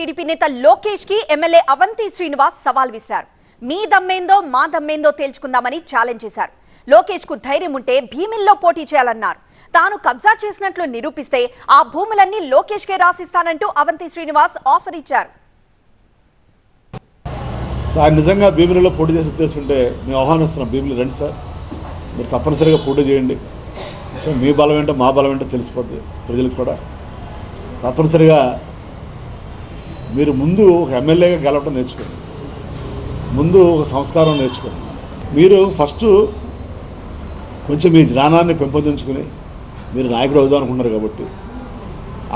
TDP నేత లోకేష్కి MLA Avanthi Srinivas సవాల్ విసిరారు. మీ దమ్మేందో మా దమ్మేందో తేల్చుకుందామని ఛాలెంజ్ చేశారు. లోకేష్కు ధైర్యం ఉంటే భీమిల్లో పోటీ చేయాలన్నారు. తాను కబ్జా చేసినట్లు నిరూపిస్తే ఆ భూములన్నీ లోకేష్ కే రాసిస్తానంటూ అవంతి శ్రీనివాస్ ఆఫర్ ఇచ్చారు. సో నిజంగా భీమిలిలో పోటీ చేసే ఉద్దేశం ఉంటే మేము ఆహ్వానిస్తున్నాం భీమిలి రండి సార్. మీరు తప్పనిసరిగా పోటీ చేయండి. సో మీ బలం ఏంటో మా బలం ఏంటో తెలిసిపోద్ది ప్రజలకు కూడా. తప్పనిసరిగా మీరు ముందు ఒక ఎమ్మెల్యేగా గెలవడం నేర్చుకోండి. ముందు ఒక సంస్కారం నేర్చుకోండి. మీరు ఫస్ట్ కొంచెం మీ జ్ఞానాన్ని పెంపొందించుకుని మీరు నాయకుడు అవుదాం అనుకుంటున్నారు కాబట్టి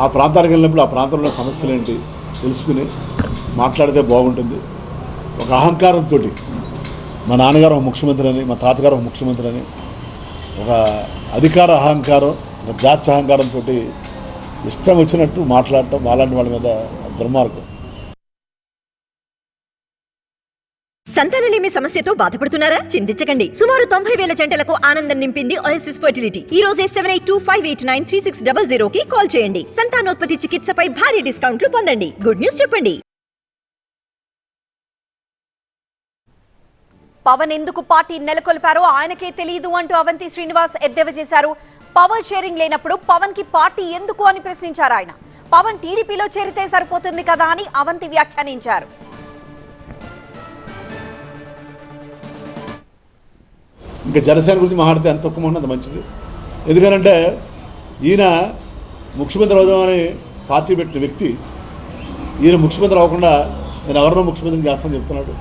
ఆ ప్రాంతానికి వెళ్ళినప్పుడు ఆ ప్రాంతంలో సమస్యలు ఏంటి తెలుసుకుని మాట్లాడితే బాగుంటుంది. ఒక అహంకారంతో మా నాన్నగారు ఒక ముఖ్యమంత్రి అని మా తాతగారు ఒక ముఖ్యమంత్రి అని ఒక అధికార అహంకారం ఒక జాత్య అహంకారంతో ఇష్టం వచ్చినట్టు మాట్లాడటం అలాంటి వాళ్ళ మీద దుర్మార్గం. సంతానలేమి సమస్యతో బాధపడుతున్నారా? చింతించకండి. సుమారు తొంభై వేల జంటలకు ఆనందం నింపింది ఓఎస్ఎస్ ఫర్టిలిటీ ఈ రోజే seven eight two five eight nine three six double zero కి కాల్ చేయండి. సంతానోత్పత్తి చికిత్సపై భారీ డిస్కౌంట్లు పొందండి. గుడ్ న్యూస్ చెప్పండి. పవన్ ఎందుకు పార్టీ నెలకొల్పారో ఆయనకే తెలియదు అంటూ అవంతి శ్రీనివాస్ ఎద్దేవా చేశారు. పవర్ షేరింగ్ లేనప్పుడు పవన్కి పార్టీ ఎందుకు అని ప్రశ్నించారు ఆయన. పవన్ టీడీపీలో చేరితే సరిపోతుంది కదా అని అవంతి వ్యాఖ్యానించారు. ఇంకా జనసేన గురించి మాట్లాడితే ఎంత తక్కువ ఉన్నది మంచిది. ఎందుకనంటే ఈయన ముఖ్యమంత్రి అవుదామని పార్టీ పెట్టిన వ్యక్తి ఈయన ముఖ్యమంత్రి అవ్వకుండా నేను ఎవరినో ముఖ్యమంత్రి చేస్తానని చెప్తున్నాడు.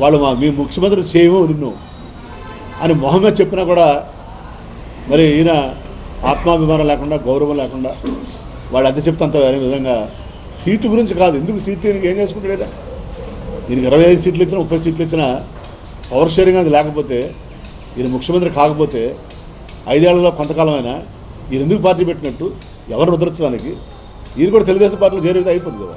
వాళ్ళు మా మీ ముఖ్యమంత్రి చేయము నిన్ను అని మొహంగా చెప్పినా కూడా మరి ఈయన ఆత్మాభిమానం లేకుండా గౌరవం లేకుండా వాళ్ళు ఎంత చెప్తే అంత వేరే విధంగా సీటు గురించి కాదు. ఎందుకు సీట్లు నీకు ఏం చేసుకుంటాడా దీనికి ఇరవై ఐదు సీట్లు ఇచ్చినా ముప్పై సీట్లు ఇచ్చినా పవర్ షేరింగ్ అది లేకపోతే ఈయన ముఖ్యమంత్రి కాకపోతే ఐదేళ్ళలో కొంతకాలమైనా ఈయన ఎందుకు పార్టీ పెట్టినట్టు? ఎవరు ముద్రించడానికి ఈయన కూడా తెలుగుదేశం పార్టీలో చేరేది అయిపోతుంది కదా.